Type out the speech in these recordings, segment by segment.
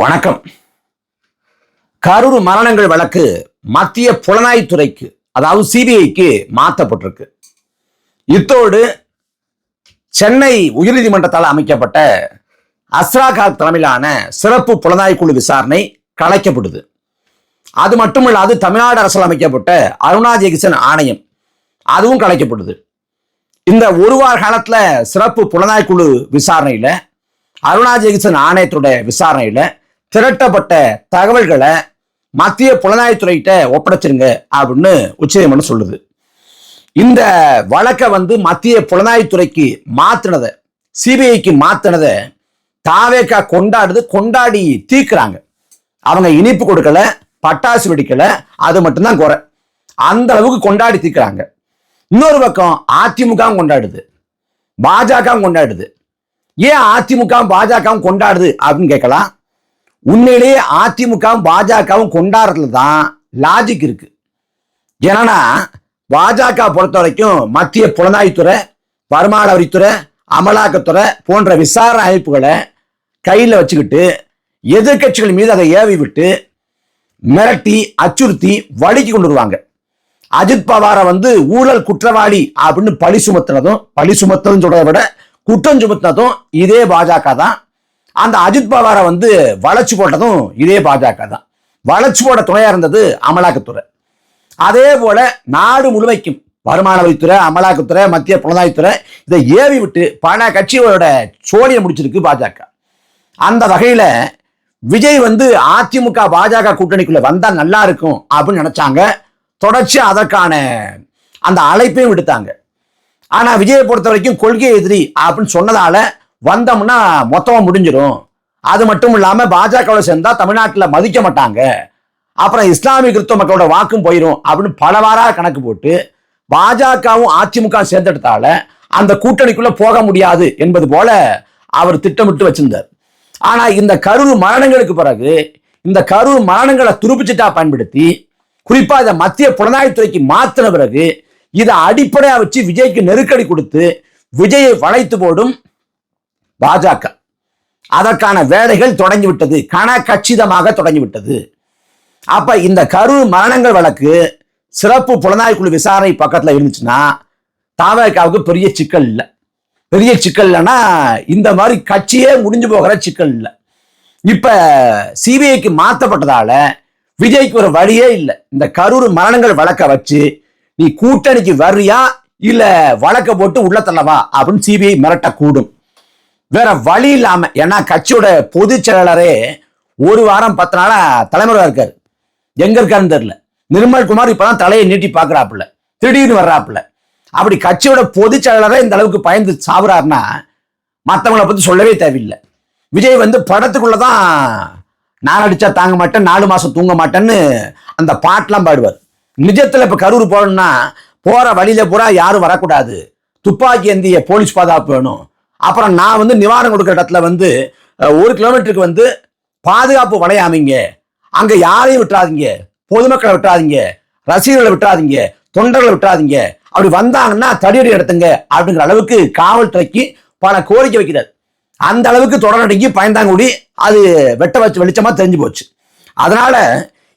வணக்கம். கரூர் மரணங்கள் வழக்கு மத்திய புலனாய்த்துறைக்கு அதாவது சிபிஐக்கு மாற்றப்பட்டிருக்கு. இத்தோடு சென்னை உயர்நீதிமன்றத்தால் அமைக்கப்பட்ட அஸ்ராகால் தலைமையிலான சிறப்பு புலனாய்வு குழு விசாரணை கலைக்கப்படுது. அது மட்டுமல்லாது தமிழ்நாடு அரசால் அமைக்கப்பட்ட அருணா ஜெகசன் ஆணையம் அதுவும் கலைக்கப்படுது. இந்த ஒரு வார காலத்தில் சிறப்பு புலனாய்வு குழு விசாரணையில அருணா ஜெகசன் ஆணையத்தோட விசாரணையில் திரட்டப்பட்ட தகவல்களை மத்திய புலனாய்வுத்துறைகிட்ட ஒப்படைச்சிருங்க அப்படின்னு உச்சநீதிமன்றம் சொல்லுது. இந்த வழக்கை வந்து மத்திய புலனாய்வுத்துறைக்கு மாத்தினதை சிபிஐக்கு மாத்தினதை தாவேக்கா கொண்டாடுது கொண்டாடி தீக்குறாங்க அவங்க இனிப்பு கொடுக்கல பட்டாசு வெடிக்கல அது மட்டும்தான் குறை. அந்த அளவுக்கு கொண்டாடி தீக்குறாங்க இன்னொரு பக்கம் அதிமுக கொண்டாடுது பாஜக கொண்டாடுது. ஏன் அதிமுக பாஜக கொண்டாடுது அப்படின்னு கேட்கலாம். உண்மையிலேயே அதிமுகவும் பாஜகவும் கொண்டாடுறதுல தான் லாஜிக் இருக்கு. ஏன்னா பாஜக பொறுத்த வரைக்கும் மத்திய புலனாய்த்துறை வருமான வரித்துறை அமலாக்கத்துறை போன்ற விசாரணை அமைப்புகளை கையில் வச்சுக்கிட்டு எதிர்க்கட்சிகள் மீது அதை ஏவி விட்டு மிரட்டி அச்சுறுத்தி வழிக்கு கொண்டு வருவாங்க. அஜித் பவாரை வந்து ஊழல் குற்றவாளி அப்படின்னு பழி சுமத்துனதும் பழி சுமத்துறதுன்னு சொல்றதை விட குற்றம் சுமத்தினதும் இதே பாஜக தான். அந்த அஜித் பவாரை வந்து வளைச்சு போட்டதும் இதே பாஜக தான். வளைச்சு போட துணையா இருந்தது அமலாக்கத்துறை. அதே போல நாடு முழுமைக்கும் வருமான வரித்துறை அமலாக்கத்துறை மத்திய புலனாய்த்துறை இதை ஏவி விட்டு பல கட்சிகளோட சோழியை முடிச்சிருக்கு பாஜக. அந்த வகையில விஜய் வந்து அதிமுக பாஜக கூட்டணிக்குள்ள வந்தா நல்லா இருக்கும் அப்படின்னு நினைச்சாங்க. தொடர்ச்சி அதற்கான அந்த அழைப்பையும் விடுத்தாங்க. ஆனா விஜயை பொறுத்த வரைக்கும் கொள்கை எதிரி அப்படின்னு சொன்னதால வந்தோம்னா மொத்தமாக முடிஞ்சிடும். அது மட்டும் இல்லாமல் பாஜகவோட சேர்ந்தா தமிழ்நாட்டில் மதிக்க மாட்டாங்க. அப்புறம் இஸ்லாமிய கிறிஸ்தவ மக்களோட வாக்கும் போயிடும் அப்படின்னு பலவாராக கணக்கு போட்டு பாஜகவும் அதிமுக சேர்ந்தெடுத்தால அந்த கூட்டணிக்குள்ள போக முடியாது என்பது போல அவர் திட்டமிட்டு வச்சிருந்தார். ஆனா இந்த கரூர் மரணங்களுக்கு பிறகு இந்த கரூர் மரணங்களை துருப்பிச்சிட்டா பயன்படுத்தி குறிப்பா இதை மத்திய புலனாய்வுத்துறைக்கு மாத்தின பிறகு இதை அடிப்படையா வச்சு விஜய்க்கு நெருக்கடி கொடுத்து விஜயை வளைத்து போடும் பாஜக. அதற்கான வேலைகள் தொடங்கிவிட்டது. கன கச்சிதமாக தொடங்கிவிட்டது. அப்ப இந்த கரு மரணங்கள் வழக்கு சிறப்பு புலனாய்வு குழு விசாரணை பக்கத்துல இருந்துச்சுன்னா தாவகாவுக்கு பெரிய சிக்கல் இல்லை. பெரிய சிக்கல் இல்லைன்னா இந்த மாதிரி கட்சியே முடிஞ்சு போகிற சிக்கல் இல்லை. இப்ப சிபிஐக்கு மாற்றப்பட்டதால விஜய்க்கு ஒரு வழியே இல்லை. இந்த கரூர் மரணங்கள் வழக்க வச்சு நீ கூட்டணிக்கு வர்றியா இல்ல வழக்க போட்டு உள்ள தள்ளவா அப்படின்னு சிபிஐ மிரட்டக்கூடும். வேற வழி இல்லாம ஏன்னா கட்சியோட பொதுச் செயலாளரே ஒரு வாரம் பத்து நாளா தலைமுறையா இருக்காரு. எங்க இருக்காருன்னு தெரியல. நிர்மல் குமார் இப்பதான் தலையை நீட்டி பாக்குறாப்புல. திடீர்னு வர்றாப்புல. அப்படி கட்சியோட பொதுச் செயலாளரே இந்த அளவுக்கு பயந்து சாவுறாருன்னா மற்றவங்களை பத்தி சொல்லவே தேவையில்லை. விஜய் வந்து படத்துக்குள்ளதான் நான் அடிச்சா தாங்க மாட்டேன் நாலு மாசம் தூங்க மாட்டேன்னு அந்த பாட்டெல்லாம் பாடுவார். நிஜத்துல இப்ப கரூர் போகணும்னா போற வழியில பூரா யாரும் வரக்கூடாது. துப்பாக்கி ஏந்திய போலீஸ் பாதுகாப்பு வேணும். அப்புறம் நான் வந்து நிவாரணம் கொடுக்குற இடத்துல வந்து ஒரு கிலோமீட்டருக்கு வந்து பாதுகாப்பு வளையம் அங்கே அங்க யாரையும் விட்டுறாதீங்க. பொதுமக்களை விட்டுறாதீங்க. ரசிகர்களை விட்டுறாதீங்க. தொண்டர்களை விட்டுறாதீங்க. அப்படி வந்தாங்கன்னா தடியடி எடுத்துங்க அப்படிங்கிற அளவுக்கு காவல்துறைக்கு பல கோரிக்கை வைக்கிறார் அந்த அளவுக்கு தொடர்நடங்கி பயந்தாங்குடி அது வெட்ட வச்சு வெளிச்சமா தெரிஞ்சு போச்சு. அதனால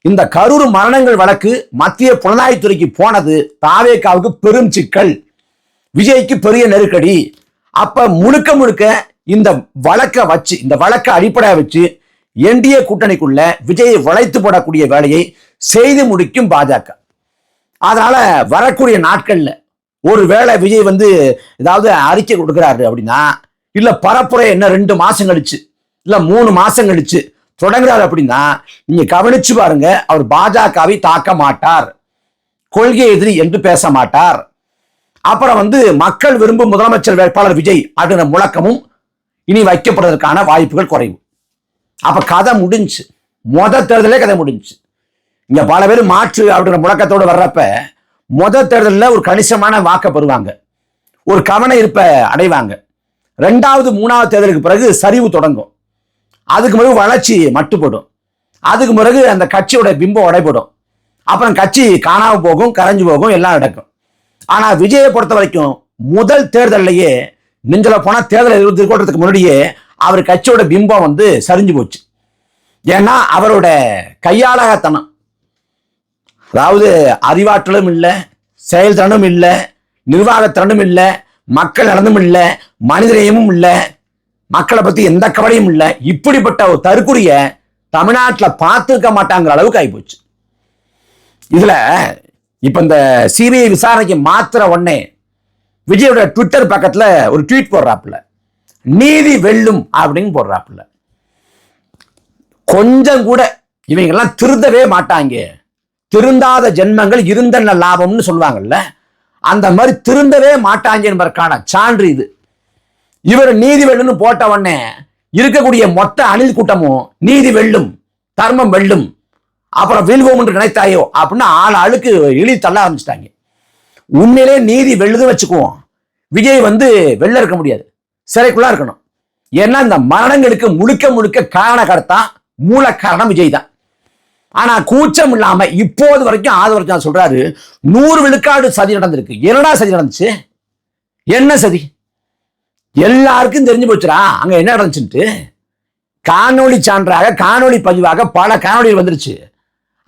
இந்த கரூர் மரணங்கள் வழக்கு மத்திய புலனாய்வுத்துறைக்கு போனது தாவேக்காவுக்கு பெரும் சிக்கல். விஜய்க்கு பெரிய நெருக்கடி. அப்ப முழுக்க முழுக்க இந்த வழக்கை வச்சு இந்த வழக்கை அடிப்படையா வச்சு என்டிஏ கூட்டணிக்குள்ள விஜயை வளைத்து போடக்கூடிய வேலையை செய்து முடிக்கும் பாஜக. அதனால வரக்கூடிய நாட்கள்ல ஒருவேளை விஜய் வந்து ஏதாவது அறிக்கை கொடுக்குறாரு அப்படின்னா இல்ல பரப்புரை என்ன ரெண்டு மாசம் கழிச்சு இல்ல மூணு மாசம் கழிச்சு தொடங்குறாரு அப்படின்னா நீங்க கவனிச்சு பாருங்க அவர் பாஜகவை தாக்க மாட்டார். கொள்கை எதிரி என்று பேச மாட்டார். அப்புறம் வந்து மக்கள் விரும்பும் முதலமைச்சர் வேட்பாளர் விஜய் அப்படின்ற முழக்கமும் இனி வைக்கப்படுவதற்கான வாய்ப்புகள் குறைவு. அப்ப கதை முடிஞ்சு மொத தேர்தலே கதை முடிஞ்சு. இங்க பல பேர் மாற்று அப்படின்ற முழக்கத்தோடு வர்றப்ப மொத தேர்தலில் ஒரு கணிசமான வாக்கை பெறுவாங்க. ஒரு கவன இருப்ப அடைவாங்க. ரெண்டாவது மூணாவது தேர்தலுக்கு பிறகு சரிவு தொடங்கும். அதுக்கு பிறகு வளர்ச்சி மட்டுப்படும். அதுக்கு பிறகு அந்த கட்சியோட பிம்பம் உடைபடும். அப்புறம் கட்சி காணாமல் போகும் கரைஞ்சு போகும் எல்லாம் நடக்கும். ஆனா விஜயை பொறுத்த வரைக்கும் முதல் தேர்தல்லையே நெஞ்சல போனா தேர்தல் எதிர்கொள்றதுக்கு முன்னாடியே அவர் கட்சியோட பிம்பம் வந்து சரிஞ்சு போச்சு. ஏன்னா அவரோட கையாளகத்தனம். அதாவது அறிவாற்றலும் இல்லை செயல்திறனும் இல்லை நிர்வாகத்திறனும் இல்லை மக்கள் நலனும் இல்லை மனிதநேயமும் இல்லை மக்களை பத்தி எந்த கவலையும் இல்லை. இப்படிப்பட்ட ஒரு தற்குறிய தமிழ்நாட்டில் பார்த்துருக்க மாட்டாங்கிற அளவுக்கு ஆகிப்போச்சு இதுல இப்ப இந்த சிபிஐ விசாரணைக்கு மாத்திர உடனே விஜயோட ட்விட்டர் பக்கத்துல ஒரு ட்வீட் போடுறாப்புல. நீதி வெல்லும் அப்படின்னு போடுறாப்புல. கொஞ்சம் கூட இவங்கெல்லாம் திருந்தவே மாட்டாங்க. திருந்தாத ஜென்மங்கள் இருந்தன லாபம்னு சொல்லுவாங்கல்ல. அந்த மாதிரி திருந்தவே மாட்டாங்க என்பதற்கான சான்று இது. இவர் நீதி வெல்லும்னு போட்ட உடனே இருக்கக்கூடிய மொத்த அணில் கூட்டமும் நீதி வெல்லும் தர்மம் வெல்லும் அப்புறம் வீழ்வோம் என்று நினைத்தாயோ? அப்படின்னு ஆள் ஆளுக்கு இழி தள்ள ஆரம்பிச்சிட்டாங்க. உண்மையிலே நீதி வெல்லுதுன்னு வச்சுக்குவோம். விஜய் வந்து வெளில இருக்க முடியாது. சிறைக்குள்ளா இருக்கணும். ஏன்னா இந்த மரணங்களுக்கு முழுக்க முழுக்க காரணகர்த்தா மூல காரணம் விஜய் தான். ஆனா கூச்சம் இல்லாம இப்போது வரைக்கும் ஆது வரைக்கும் சொல்றாரு நூறு விழுக்காடு சதி நடந்திருக்கு. என்னடா சதி நடந்துச்சு? என்ன சதி? எல்லாருக்கும் தெரிஞ்சு போச்சுடா. அங்க என்ன நடந்துச்சுன்ட்டு? காணொளி சான்றாக காணொளி பதிவாக பல காணொளிகள் வந்துருச்சு.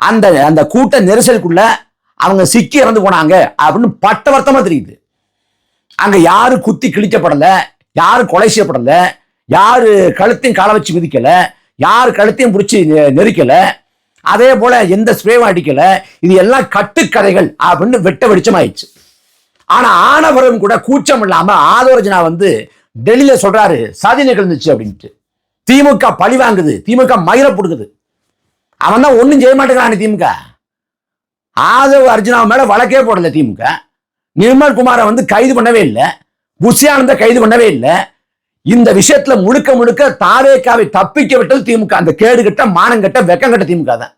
அந்த அந்த கூட்ட நெரிசலுக்குள்ள அவங்க சிக்கி இறந்து போனாங்க அப்படின்னு பட்டவர்த்தமா தெரியுது. அங்க யாரு குத்தி கிழிக்கப்படல யாரு கொலை செய்யப்படல யாரு கழுத்தையும் காலை வச்சு மிதிக்கல யார் கழுத்தையும் பிடிச்சி நெரிக்கலை அதே போல எந்த ஸ்ப்ரேவும் அடிக்கல இது எல்லாம் கட்டுக்கதைகள் அப்படின்னு வெட்ட வெடிச்சம் ஆயிடுச்சு. ஆனா ஆனவரும் கூட கூச்சம் இல்லாம ஆதோரஜனா வந்து டெல்லியில சொல்றாரு சதி நிகழ்ந்துச்சு அப்படின்ட்டு. திமுக பழி வாங்குது திமுக மயிர புடுக்குது அவன் தான் ஒன்றும் செய்ய மாட்டேங்கிறான் திமுக. ஆதவ அர்ஜுனா மேல வழக்கே போடல திமுக. நிர்மல் குமாரை வந்து கைது பண்ணவே இல்லை. புஷியானந்த கைது பண்ணவே இல்லை. இந்த விஷயத்துல முழுக்க முழுக்க தாரேக்காவை தப்பிக்க விட்டது திமுக. அந்த கேடு கட்ட மானம் கட்ட வெக்கம் கட்ட திமுக தான்.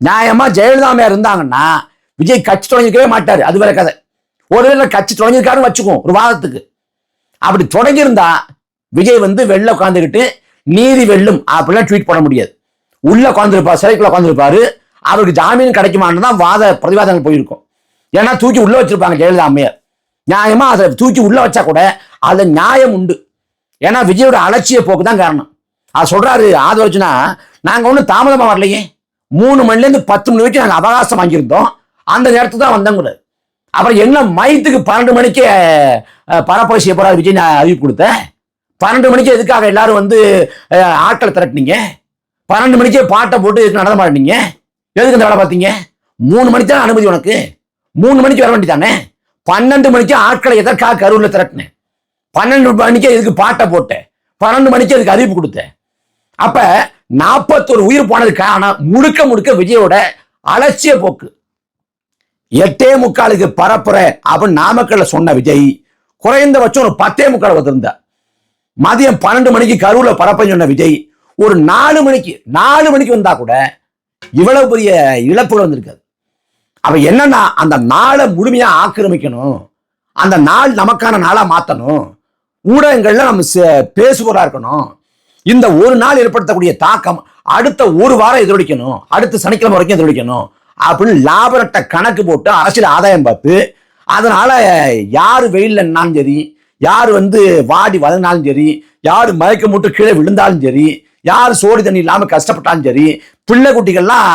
நியாயமா ஜெயலலிதாமையா இருந்தாங்கன்னா விஜய் கட்சி தொடங்கிக்கவே மாட்டாரு. அது வேற கதை. ஒருவேளை கட்சி தொடங்கியிருக்காருன்னு வச்சுக்குவோம் ஒரு வாதத்துக்கு அப்படி தொடங்கியிருந்தா விஜய் வந்து வெளில உட்காந்துக்கிட்டு நீதி வெல்லும் அப்படிலாம் ட்வீட் பண்ண முடியாது. உள்ள உட்காந்துருப்பார் சிறைக்குள்ள உட்காந்துருப்பாரு அவருக்கு ஜாமீன் கிடைக்குமான்னு தான் வாத பிரதிவாதங்கள் போயிருக்கும். ஏன்னா தூக்கி உள்ள வச்சிருப்பாங்க ஜெயலலிதா அம்மையார். நியாயமா அதை தூக்கி உள்ள வச்சா கூட அதுல நியாயம் உண்டு. ஏன்னா விஜயோட அலட்சிய போக்கு தான் காரணம். அது சொல்றாரு ஆதரவுச்சுன்னா நாங்க ஒன்றும் தாமதமா வரலையே. மூணு மணில இருந்து பத்து மணி வரைக்கும் நாங்க அவகாசம் வாங்கியிருந்தோம். அந்த நேரத்துக்கு தான் வந்தோங்கிறார். அப்புறம் என்ன மையத்துக்கு பன்னெண்டு மணிக்கு அஹ், பரப்புரை செய்ய போறாரு விஜய் நான் அறிவிப்பு கொடுத்தேன். பன்னெண்டு மணிக்கு எதுக்காக எல்லாரும் வந்து ஆட்களை திரட்டினீங்க? பன்னெண்டு மணிக்கே பாட்டை போட்டு எதுக்கு நடந்த மாட்டீங்க எதுக்கு இந்த வேலை பார்த்தீங்க? மூணு மணிக்கு தான் அனுமதி உனக்கு? மூணு மணிக்கு வர வேண்டியதானே? பன்னெண்டு மணிக்கு ஆட்களை எதற்காக கரூர்ல திரட்டினேன் பன்னெண்டு மணிக்கு இதுக்கு பாட்டை போட்டேன் பன்னெண்டு மணிக்கு அதுக்கு அறிவிப்பு கொடுத்தேன் அப்ப நாற்பத்தொரு உயிர் போனது காரணம் முழுக்க முழுக்க விஜயோட அலட்சிய போக்கு. எட்டே முக்காலுக்கு பரப்புற அப்படின்னு நாமக்கல்ல சொன்ன விஜய் குறைந்தபட்சம் ஒரு பத்தே முக்கால் வந்திருந்தார் மதியம் பன்னெண்டு மணிக்கு கருவில் பரப்பன்னு சொன்ன விஜய் ஒரு நாலு மணிக்கு நாலு மணிக்கு வந்தா கூட இவ்வளவு பெரிய இழப்புகள் வந்திருக்காது. அவ என்னன்னா அந்த நாளை முழுமையா ஆக்கிரமிக்கணும். அந்த நாள் நமக்கான நாளா மாத்தணும். ஊடகங்கள்ல நம்ம சே- இருக்கணும். இந்த ஒரு நாள் ஏற்படுத்தக்கூடிய தாக்கம் அடுத்த ஒரு வாரம் எதிரொலிக்கணும். அடுத்த சனிக்கிழமை வரைக்கும் எதிரொலிக்கணும். அப்படின்னு லாபரட்ட கணக்கு போட்டு அரசியல் ஆதாயம் பார்த்து அதனால யார் வெயில்லன்னாலும் சரி யார் வந்து வாடி வதங்கினாலும் சரி யார் மயக்கம் மூட்டு கீழே விழுந்தாலும் சரி யார் சோடி தண்ணி இல்லாமல் கஷ்டப்பட்டாலும் சரி பிள்ளை குட்டிகள்லாம்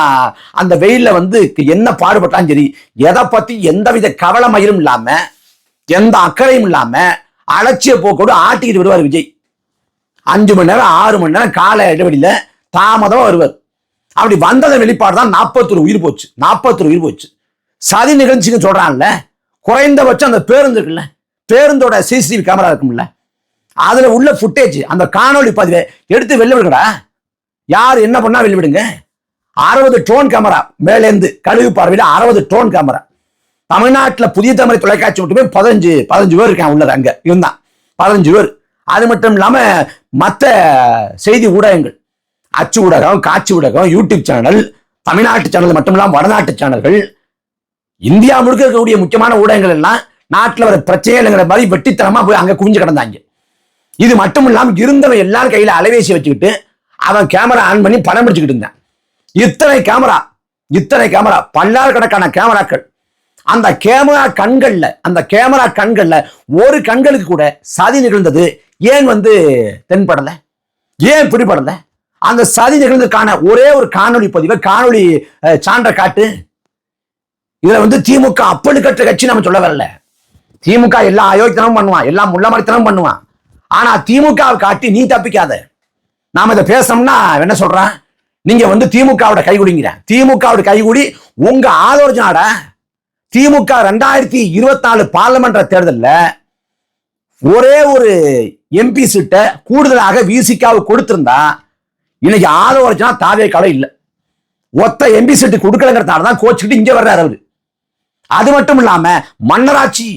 அந்த வெயிலில் வந்து என்ன பாடுபட்டாலும் சரி எதை பற்றி எந்தவித கவலை மயிரும் இல்லாமல் எந்த அக்கறையும் இல்லாமல் அலட்சிய போக்கோடு ஆட்டிக்கிட்டு வருவார் விஜய். அஞ்சு மணி நேரம் ஆறு மணி நேரம் கால இடைவெளியில் தாமதமாக வருவார். அப்படி வந்ததன் வெளிப்பாடு தான் நாற்பத்தொரு உயிர் போச்சு. நாற்பத்தொரு உயிர் போச்சு. சதி நிகழ்ச்சின்னு சொல்கிறான்ல குறைந்தபட்சம் அந்த பேருந்து இருக்குல்ல பேருந்தோட சிசிடிவி கேமரா இருக்கும்ல அதுல உள்ள ஃபுட்டேஜ் அந்த காணொளி பதிவை எடுத்து வெளில விடுங்கடா. யார் என்ன பண்ணா வெளில விடுங்க. அறுபது டோன் கேமரா மேலேந்து கழுகு பார்வையில் அறுபது டோன் கேமரா தமிழ்நாட்டில் புதிய தமிழ் தொலைக்காட்சி மட்டுமே பதினஞ்சு பதினஞ்சு பேர் இருக்கேன் உள்ளது அங்கே. இருந்தான் பதினஞ்சு பேர். அது மட்டும் இல்லாமல் மற்ற செய்தி ஊடகங்கள். அச்சு ஊடகம் காட்சி ஊடகம் யூடியூப் சேனல் தமிழ்நாட்டு சேனல் மட்டும் இல்லாமல் வடநாட்டு சேனல்கள். இந்தியா முழுக்க இருக்கக்கூடிய முக்கியமான ஊடகங்கள் எல்லாம் நாட்டில் வர பிரச்சனைங்கிற மாதிரி வெட்டித்தனமாக போய் அங்கே குவிஞ்சு கிடந்தாங்க. இது மட்டும் இல்லாமல் இருந்தவன் எல்லாரும் கையில அலைவேசி வச்சுக்கிட்டு அவன் கேமரா ஆன் பண்ணி படம் பிடிச்சுக்கிட்டு இருந்தான். இத்தனை கேமரா இத்தனை கேமரா பல்லாயிரக்கணக்கான கேமராக்கள். அந்த கேமரா கண்கள்ல அந்த கேமரா கண்கள்ல ஒரு கண்களுக்கு கூட சதி நிகழ்ந்தது ஏன் வந்து தென்படல? ஏன் பிடிபடல? அந்த சதி நிகழ்ந்ததுக்கான ஒரே ஒரு காணொலி பதிவை காணொலி சான்ற காட்டு. இதுல வந்து திமுக அப்படி கட்டுற கட்சி நம்ம சொல்ல வரல. திமுக எல்லா அயோக்கியத்தனமும் பண்ணுவான் எல்லாம் முள்ளமரித்தனமும் பண்ணுவான். ஆனா திமுகவை காட்டி நீ தப்பிக்காத. நாம இதை பேசணும்னா என்ன சொல்றான்? நீங்க வந்து திமுகவோட கைகுடிங்கிற திமுகவோட கைகுடி உங்க ஆதோர்ஜனாட திமுக ரெண்டாயிரத்தி இருபத்தி நாலு பார்லமெண்ட் தேர்தலில் ஒரே ஒரு எம்பி சீட்டை கூடுதலாக விசிகாவுக்கு கொடுத்திருந்தா இன்னைக்கு ஆதோர்ஜனா தாவே கலை இல்லை. ஒத்த எம்பி சீட்டு கொடுக்கலங்கிறதால தான் கோச்சுக்கிட்டு இங்கே வர்றாரு அவரு. அது மட்டும் இல்லாம மன்னராட்சி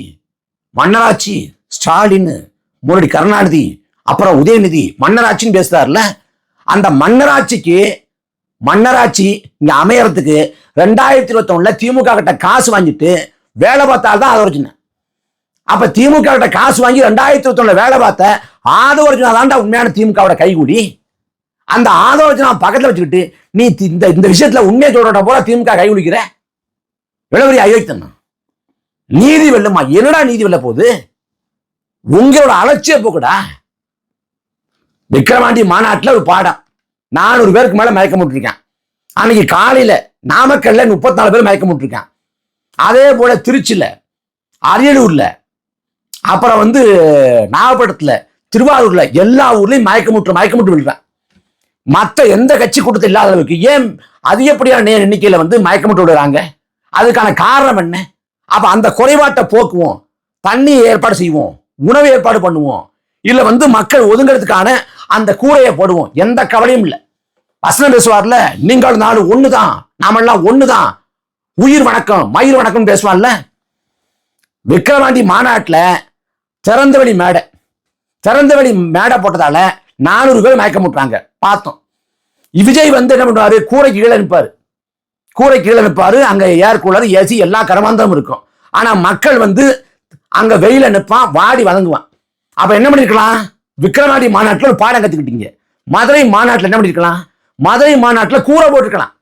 மன்னராட்சி ஸ்டாலின் முன்னாடி கருணாநிதி அப்புறம் உதயநிதி மன்னராட்சின்னு பேசுறாருல அந்த மன்னராட்சிக்கு மன்னராட்சி இங்க அமையறதுக்கு ரெண்டாயிரத்தி இருபத்தி ஒண்ணுல திமுக கிட்ட காசு வாங்கிட்டு வேலை பார்த்தால்தான் ஆதோர்ஜினா அப்ப திமுக கிட்ட காசு வாங்கி ரெண்டாயிரத்தி இருபத்தி ஒண்ணுல வேலை பார்த்த ஆதோர்ஜினா தான்டா உண்மையான திமுகவோட கைகூடி? அந்த ஆதோர்ஜனா பக்கத்துல வச்சுக்கிட்டு நீ தி- இந்த இந்த விஷயத்துல உண்மையை சொல்றத போல திமுக கை குளிக்கிற? விளவரி அயோக்கியத்தனா நீதி வெல்லுமா? என்னடா நீதி வெல்ல போகுது? உங்களோட அலட்சிய போக்குடா. விக்ரமாண்டி மாநாட்டில் ஒரு பாடம். நானூறு பேருக்கு மேலே மயக்கம் விட்டுருக்கேன் அன்னைக்கு காலையில் நாமக்கல்ல முப்பத்தி நாலு பேர் மயக்கம் விட்டுருக்கேன் அதே போல திருச்சியில் அரியலூர்ல அப்புறம் வந்து நாகப்பட்டினத்தில் திருவாரூர்ல எல்லா ஊர்லேயும் மயக்கம் விட்டு மயக்கம் விட்டு விடுறேன் மற்ற எந்த கட்சி கூட்டத்தில் இல்லாத அளவுக்கு ஏன் அதிகப்படியான எண்ணிக்கையில் எண்ணிக்கையில வந்து மயக்கமிட்டு விடுறாங்க அதுக்கான காரணம் என்ன? அப்போ அந்த குறைபாட்டை போக்குவோம். தண்ணி ஏற்பாடு செய்வோம். உணவு ஏற்பாடு பண்ணுவோம். இல்லை வந்து மக்கள் ஒதுங்கிறதுக்கான அந்த கூரையை போடுவோம். எந்த கவலையும் இல்லை. வசனம் பேசுவார்ல நீங்கள் நாடு தான் நாமெல்லாம் ஒன்று தான் உயிர் வணக்கம் மயிர் வணக்கம் பேசுவான்ல விக்ரவாண்டி மாநாட்டில் திறந்தவெளி மேடை. திறந்தவெளி மேடை போட்டதால நானூறு பேர் மயக்கம் விட்டுறாங்க. பார்த்தோம். விஜய் வந்து என்ன பண்ணுவாரு? கூரை கீழே நிற்பாரு கூரை கீழே நிற்பாரு அங்கே ஏர் கூலர் ஏசி எல்லா கரமாந்தமும் இருக்கும். ஆனால் மக்கள் வந்து அங்க வெயில நிற்பான் வாடி வதங்குவான். அப்ப என்ன பண்ணிருக்கலாம்? விக்ரவாண்டி மாநாட்டில் ஒரு பாடம் கத்துக்கிட்டீங்க. மதுரை மாநாட்டில் என்ன பண்ணிருக்கலாம்? மதுரை மாநாட்டில் கூரை போட்டிருக்கலாம்.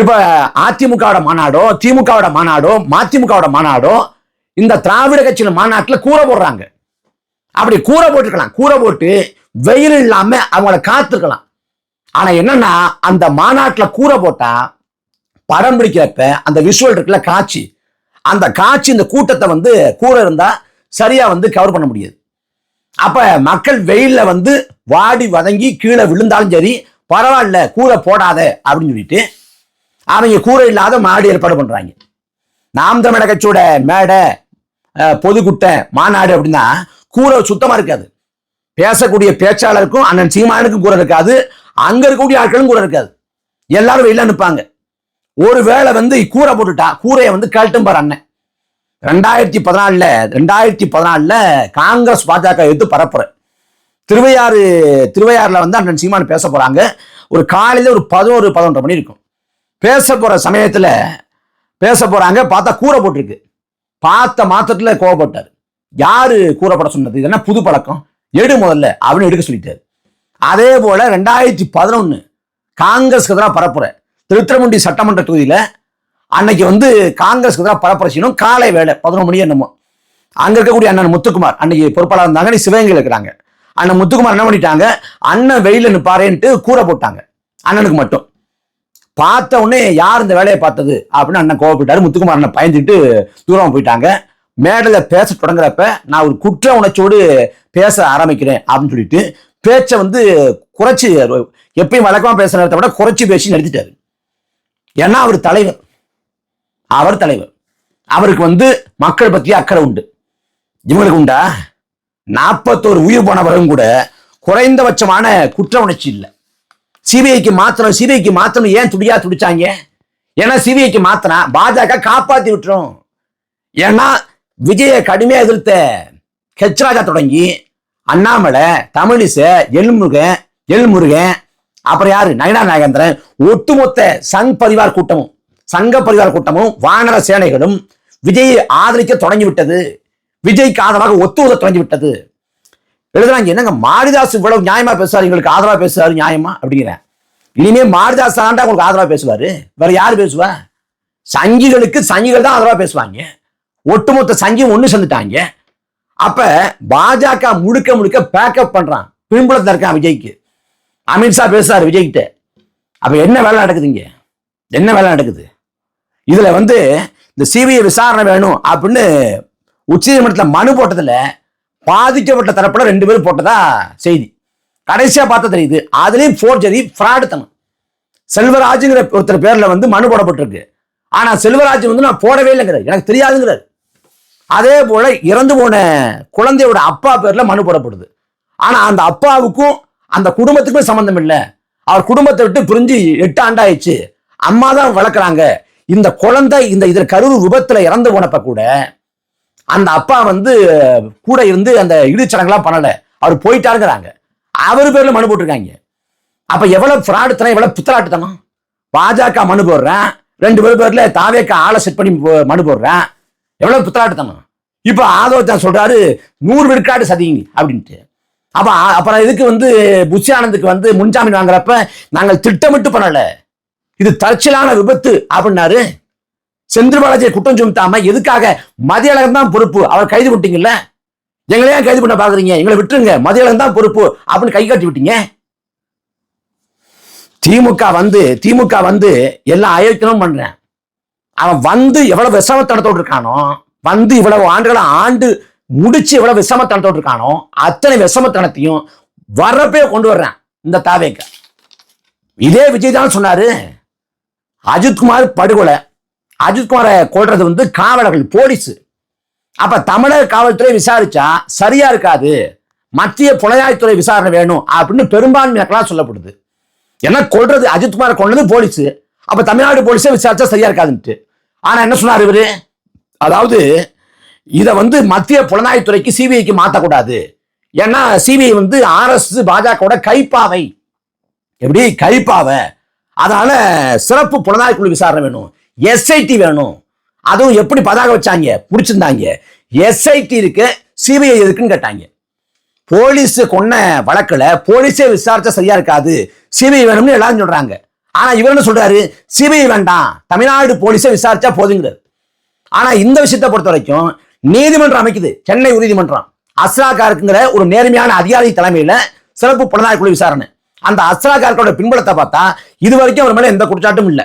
இப்ப அதிமுகவோட மாநாடோ திமுகவோட மாநாடோ மதிமுகவோட மாநாடோ இந்த திராவிட கட்சியின் மாநாட்டில் கூரை போடுறாங்க. அப்படி கூரை போட்டுக்கலாம் கூரை போட்டு வெயில் இல்லாம அவங்கள காத்துக்கலாம் ஆனா என்னன்னா அந்த மாநாட்டில் கூரை போட்டா படம் பிடிக்கிறப்ப அந்த விஷுவல் இருக்குல்ல காட்சி. அந்த காட்சி இந்த கூட்டத்தை வந்து கூரை இருந்தால் சரியாக வந்து கவர் பண்ண முடியாது. அப்போ மக்கள் வெயிலில் வந்து வாடி வதங்கி கீழே விழுந்தாலும் சரி பரவாயில்ல கூரை போடாத அப்படின்னு சொல்லிட்டு அவங்க கூரை இல்லாத மாடு ஏற்பாடு பண்ணுறாங்க நாம் தமிழக கட்சியோட மேடை பொதுக்குட்டை மாநாடு அப்படின்னா கூரை சுத்தமாக இருக்காது. பேசக்கூடிய பேச்சாளருக்கும் அண்ணன் சீமானுக்கும் கூரை இருக்காது. அங்கே இருக்கக்கூடிய ஆட்களும் கூரை இருக்காது. எல்லாரும் வெளில அனுப்பாங்க ஒருவேளை வந்து கூரை போட்டுட்டா கூரையை வந்து கழட்டும் பாரு அண்ணன். ரெண்டாயிரத்தி பதினாலில் ரெண்டாயிரத்தி பதினாலில் காங்கிரஸ் பாஜக எடுத்து பரப்புற. திருவையாறு திருவையாறுல வந்து அண்ணன் சீமான் பேச போகிறாங்க ஒரு காலையில் ஒரு பதினோரு பதினொன்றரை மணி இருக்கும். பேச போகிற சமயத்தில் பேச போகிறாங்க பார்த்தா கூரை போட்டிருக்கு. பார்த்த மாத்திரத்தில் கோவப்பட்டார். யாரு கூரை போட சொன்னது? இது என்ன புது பழக்கம்? எடு முதல்ல அப்படின்னு எடுக்க சொல்லிட்டாரு. அதே போல் ரெண்டாயிரத்தி பதினொன்று காங்கிரஸ்க்கு எதிராக பரப்புற. திருத்திரமுண்டி சட்டமன்ற தொகுதியில் அன்னைக்கு வந்து காங்கிரஸ்க்கு எதிராக பரப்புரை காலை வேலை பதினொரு மணி என்னமோ. அங்கே இருக்கக்கூடிய அண்ணன் முத்துக்குமார் அன்னைக்கு பொறுப்பாளர் இருந்தாங்க நீ சிவகங்கையில் இருக்கிறாங்க. அண்ணன் முத்துக்குமார் என்ன பண்ணிட்டாங்க? அண்ணன் வெயில நிப்பாரேன்ட்டு கூரை போட்டாங்க. அண்ணனுக்கு மட்டும். பார்த்த உடனே யார் இந்த வேலையை பார்த்தது? அப்படின்னு அண்ணன் கோவப்பட்டாரு. முத்துக்குமார் அண்ணன் பயந்துட்டு தூரம் போயிட்டாங்க. மேடையில் பேச தொடங்குறப்ப நான் ஒரு குற்ற உணர்ச்சியோடு பேச ஆரம்பிக்கிறேன் அப்படின்னு சொல்லிட்டு பேச்சை வந்து குறைச்சி எப்பயும் வழக்கமா பேசுற நேரத்தை விட குறைச்சி பேசி நிறுத்திட்டாரு. ஏன்னா அவர் தலைவர். அவர் தலைவர். அவருக்கு வந்து மக்கள் பத்தி அக்கறை உண்டு. இவங்களுக்கு உண்டா? நாற்பத்தோரு உயிர் போனவரும் கூட குறைந்தபட்சமான குற்ற உணர்ச்சி இல்லை. சிபிஐக்கு மாத்திரம் சிபிஐக்கு மாத்திரம் ஏன் துடியா துடிச்சாங்க? ஏன்னா சிபிஐக்கு மாத்தினா பாஜக காப்பாத்தி விட்டுரும். ஏன்னா விஜய கடுமையா எதிர்த்த ஹெச்ராஜா தொடங்கி அண்ணாமலை தமிழிச எல்முருகன் எல்முருகன் அப்புறம் யாரு? நயனா நாகேந்திரன். ஒட்டுமொத்த சங் பரிவார் கூட்டமும் சங்க பரிவார் கூட்டமும் வானர சேனைகளும் விஜயை ஆதரிக்க தொடங்கி விட்டது விஜய்க்கு ஆதரவாக ஒத்துவத தொடங்கி விட்டது எழுதுறாங்க என்னங்க மாரிதாஸ் இவ்வளவு நியாயமா பேசுவார்? எங்களுக்கு ஆதரவா பேசுவாரு? நியாயமா? அப்படிங்கிறேன் இனிமே மாரிதாஸ் தாண்டா உங்களுக்கு ஆதரவா பேசுவாரு? வேற யாரு பேசுவா? சங்கிகளுக்கு சங்கிகள் தான் ஆதரவா பேசுவாங்க. ஒட்டுமொத்த சங்கியும் ஒண்ணு சேர்ந்துட்டாங்க. அப்ப பாஜக முழுக்க முழுக்க பேக்கப் பண்றான். பின்புலத்தில் இருக்கான் விஜய்க்கு. அமித்ஷா பேசுறாரு விஜய்கிட்ட. அப்ப என்ன வேலை நடக்குதுங்க? என்ன வேலை நடக்குது? இதுல வந்து இந்த சிபிஐ விசாரணை வேணும் அப்படின்னு உச்சநீதிமன்றத்தில் மனு போட்டதுல பாதிக்கப்பட்ட தரப்புல ரெண்டு பேரும் போட்டதா செய்தி. கடைசியா பார்த்தா தெரியுது. அதுலயும் ஃபோர்ஜரி ஃப்ராடுத்தனம் செல்வராஜுங்கிற ஒருத்தர் பேர்ல வந்து மனு போடப்பட்டிருக்கு. ஆனா செல்வராஜ் வந்து நான் போடவே இல்லைங்கிறார். எனக்கு தெரியாதுங்கிறார். அதே போல இறந்து போன குழந்தையோட அப்பா பேர்ல மனு போடப்படுது. ஆனா அந்த அப்பாவுக்கும் அந்த குடும்பத்துக்குமே சம்மந்தம் இல்லை. அவர் குடும்பத்தை விட்டு பிரிஞ்சு எட்டு ஆண்டாயிடுச்சு. அம்மா தான் வளர்க்குறாங்க. இந்த குழந்தை இந்த இதில் கருவு விபத்தில் இறந்து போனப்ப கூட அந்த அப்பா வந்து கூட இருந்து அந்த இடிச்சடங்கெல்லாம் பண்ணலை. அவர் போயிட்டாருங்கிறாங்க. அவர் பேரில் மனு போட்டிருக்காங்க. அப்போ எவ்வளோ ஃப்ராடுத்தனம் எவ்வளோ பித்தலாட்டுத்தனம்? பாஜக மனு போடுறேன் ரெண்டு பேர் பேரில் தாவேக்கா ஆளை செட் பண்ணி போ- மனு போடுறேன் எவ்வளோ பித்தலாட்டுத்தனம்? இப்போ ஆதவத்தான் சொல்கிறாரு நூறு விழுக்காடு சதிங்க அப்படின்ட்டு. அப்ப அப்புறம் இதுக்கு வந்து புஷி ஆனந்துக்கு வந்து முன்ஜாமீன் வாங்குறப்ப நாங்கள் திட்டமிட்டு பண்ணல. இது தற்செயலான விபத்து அப்படின்னாரு. செந்தில் பாலாஜியை குற்றம் சுமத்தாம எதுக்காக மதியழகன் தான் பொறுப்பு? அவர் கைது விட்டீங்கல்ல எங்களை ஏன் கைது பண்ண பாக்குறீங்க? எங்களை விட்டுருங்க. மதியழகன் தான் பொறுப்பு அப்படின்னு கை காட்டி விட்டீங்க. திமுக வந்து திமுக வந்து எல்லாம் அயோக்கியமும் பண்றேன். அவன் வந்து எவ்வளவு விசவத்தனத்தோடு இருக்கானோ வந்து இவ்வளவு ஆண்டுகளை ஆண்டு முடிச்சு எவ்வளவு விஷமத்தனத்தோடு இருக்கானோ அத்தனை விஷமத்தனத்தையும் வரப்பே கொண்டு வர்றேன் இந்த தாவேக்க. இதே விஜய் தான் சொன்னாரு அஜித்குமார் படுகொலை. அஜித்குமாரை கொள்றது வந்து காவலர்கள் போலீஸ். அப்ப தமிழக காவல்துறை விசாரிச்சா சரியா இருக்காது மத்திய புலனாய்த்துறை விசாரணை வேணும் அப்படின்னு பெரும்பான்மை சொல்லப்படுது. ஏன்னா கொள்றது அஜித்குமாரை கொண்டது போலீஸ். அப்ப தமிழ்நாடு போலீஸே விசாரிச்சா சரியா இருக்காதுன்ட்டு. ஆனா என்ன சொன்னார் இவரு? அதாவது இதை வந்து மத்திய புலனாய்வுத்துறைக்கு சிபிஐக்கு மாற்றக்கூடாது ஏன்னா சிபிஐ வந்து ஆர்எஸ் பாஜகவோட கைப்பாவை. எப்படி? கைப்பாவை. அதனால சிறப்பு புலனாய்வு குழு விசாரணை வேணும். எஸ்ஐடி வேணும். அதுவும் எப்படி பதாக வச்சாங்க? பிடிச்சிருந்தாங்க. எஸ்ஐடி இருக்கு சிபிஐ இருக்குன்னு கேட்டாங்க. போலீஸ் கொன்ன வழக்கில் போலீஸே விசாரிச்சா சரியா இருக்காது. சிபிஐ வேணும்னு எல்லாரும் சொல்றாங்க. ஆனா இவர் என்ன சொல்றாரு? சிபிஐ வேண்டாம். தமிழ்நாடு போலீஸே விசாரிச்சா போதுங்கிறது ஆனா இந்த விஷயத்தை பொறுத்த வரைக்கும் நீதிமன்றம் அமைக்குது. சென்னை உயர்நீதிமன்றம். அஸ்ராகாருக்குங்கிற ஒரு நேர்மையான அதிகாரி தலைமையில சிறப்பு புலனாய்வு குழு விசாரணை. அந்த அஸ்ராகாருக்கோட பின்புலத்தை பார்த்தா இது வரைக்கும் அவர் மேல எந்த குற்றச்சாட்டும் இல்லை.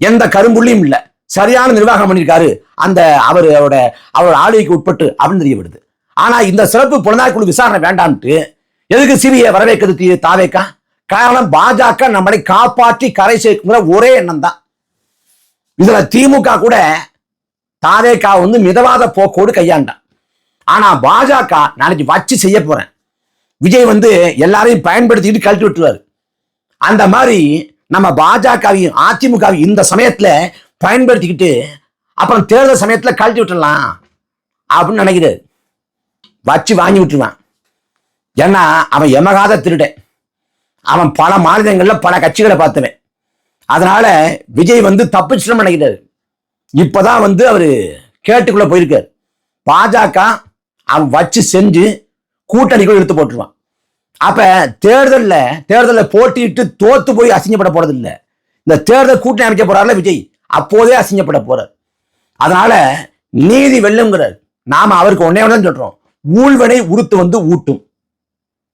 எந்த கரும்புள்ளியும் இல்லை. சரியான நிர்வாகம் பண்ணியிருக்காரு. அந்த அவர் அவரோட அவர் ஆளுகைக்கு உட்பட்டு அப்படின்னு தெரியப்படுது. ஆனா இந்த சிறப்பு புலனாய்வு குழு விசாரணை வேண்டாம்ட்டு எதுக்கு சிபிஐ வரவேற்கிறது தாவேக்கா? காரணம் பாஜக நம்மளை காப்பாற்றி கரை சேர்க்குங்கிற ஒரே எண்ணம் தான் இதுல திமுக கூட தாவேக்கா வந்து மிதவாத போக்கோடு கையாண்டான். ஆனா பாஜக நாளைக்கு வச்சு செய்ய போறேன். விஜய் வந்து எல்லாரையும் பயன்படுத்திட்டு கழட்டி விட்டுருவாரு. அந்த மாதிரி நம்ம பாஜகவையும் அதிமுகவையும் இந்த சமயத்துல பயன்படுத்திக்கிட்டு அப்புறம் தேர்தல் சமயத்துல கழட்டி விட்டுடலாம் அப்படின்னு நினைக்கிறாரு. வச்சு வாங்கி விட்டுருவான். ஏன்னா அவன் எமகாத திருடன். அவன் பல மாநிலங்களில் பல கட்சிகளை பார்த்தவன். அதனால விஜய் வந்து தப்பிச்சிடும் நினைக்கிறாரு. இப்பதான் வந்து அவரு கேட்டுக்குள்ள போயிருக்காரு. பாஜக அவன் வச்சு செஞ்சு கூட்டணிக்குள் எடுத்து போட்டுருவான். அப்ப தேர்தலில் தேர்தலில் போட்டியிட்டு தோத்து போய் அசிங்கப்பட போறது இல்லை இந்த தேர்தல் கூட்டணி அமைக்க போறாருல விஜய் அப்போதே அசிங்கப்பட போறார். அதனால நீதி வெல்லுங்கிறார். நாம அவருக்கு ஒன்னே ஒன்று சொல்றோம். ஊழ்வனை உறுத்து வந்து ஊட்டும்.